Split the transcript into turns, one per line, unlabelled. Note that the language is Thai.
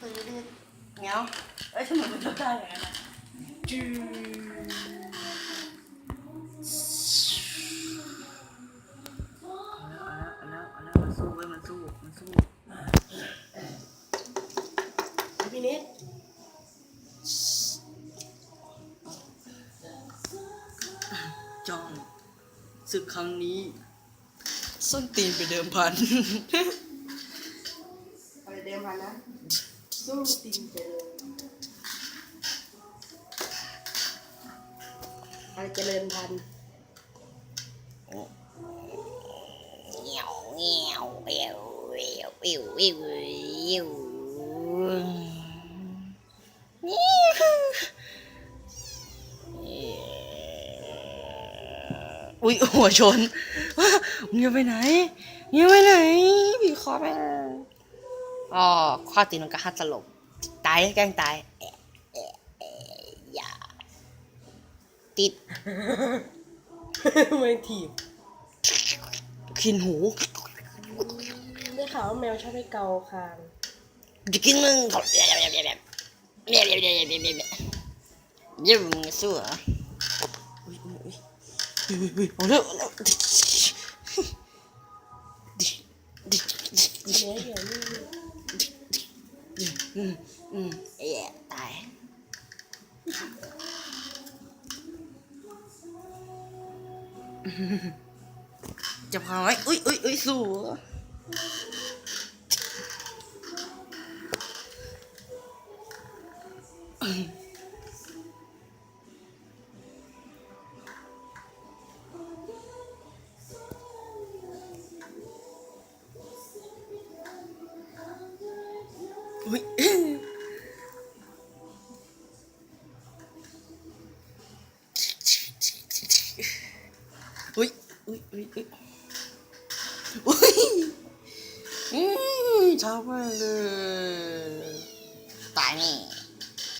ตื้อดื้อเงี้ยวเอ้ยทำไมมันจะได้อย่างนั้นอะจืดเอาแล้วเอาแล้วเอาแล้วมันสู้เว้ยมันสู้มันสู้
พี่นิด
จ้องศึกครั้งนี้ ส้นตีนไปเดิมพัน
อะไรเดิมพันนะ สู้ติงเจริญอะไรเจริญพันธุ์
เงี้ยวเงี้ยวเอียวเอียวเอียวเอียวเอียวอุ้ยหัวชนมึงจะไปไหนมึงจะไปไหนพี่คอแม่ง อ๋อข้อตีนังกะฮัตสลบตายแกล้งตายอย่าติด
ไม่ถีบ
กินหู
ได้ข่าวว่าแมวชอบให้เกาคาง
จะกินมึงเขาเนี้ยเนี้ยเสู้ยเหรเโอ้โหเดี๋ยวเดี๋ยว อืมอืมเอ๊ะตายจะพาไว้อุ้ยอุ้ยอุ้ยสู้อืม 오이 오이 오이 오이 오이 으이 잡아야 돼 땅이